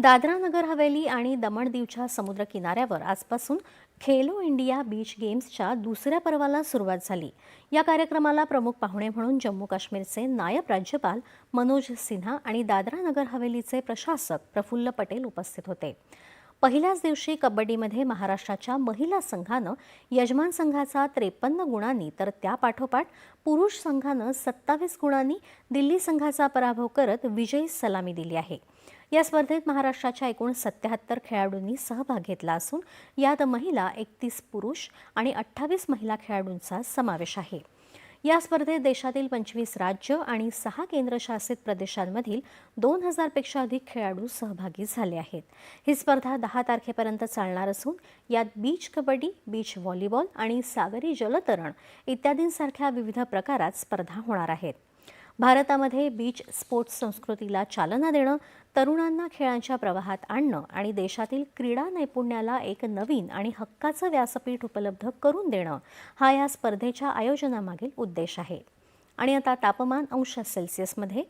दादरा नगर हवेली आणि दमण दीवच्या समुद्र किनाऱ्यावर आजपासून खेलो इंडिया बीच गेम्सच्या दुसऱ्या पर्वाला सुरुवात झाली. या कार्यक्रमाला प्रमुख पाहुणे म्हणून जम्मू काश्मीरचे नायब राज्यपाल मनोज सिन्हा आणि दादरा नगर हवेलीचे प्रशासक प्रफुल्ल पटेल उपस्थित होते. पहिल्याच दिवशी कबड्डीमध्ये महाराष्ट्राच्या महिला संघानं यजमान संघाचा त्रेपन्न गुणांनी तर त्यापाठोपाठ पुरुष संघानं सत्तावीस गुणांनी दिल्ली संघाचा पराभव करत विजयी सलामी दिली आहे. या स्पर्धेत महाराष्ट्राच्या एकूण सत्याहत्तर खेळाडूंनी सहभाग घेतला असून यात महिला एकतीस पुरुष आणि अठ्ठावीस महिला खेळाडूंचा समावेश आहे. या स्पर्धेत देशातील पंचवीस राज्य आणि सहा केंद्रशासित प्रदेशांमधील दोन हजारपेक्षा अधिक खेळाडू सहभागी झाले आहेत. ही स्पर्धा दहा तारखेपर्यंत चालणार असून यात बीच कबड्डी बीच व्हॉलीबॉल आणि सागरी जलतरण इत्यादींसारख्या विविध प्रकारात स्पर्धा होणार आहेत. भारतामध्ये बीच स्पोर्ट्स संस्कृतीला चालना देणं तरुणांना खेळांच्या प्रवाहात आणणं आणि देशातील क्रीडा नैपुण्याला एक नवीन आणि हक्काचं व्यासपीठ उपलब्ध करून देणं हा या स्पर्धेच्या आयोजनामागील उद्देश आहे. आणि आता तापमान अंश सेल्सिअसमध्ये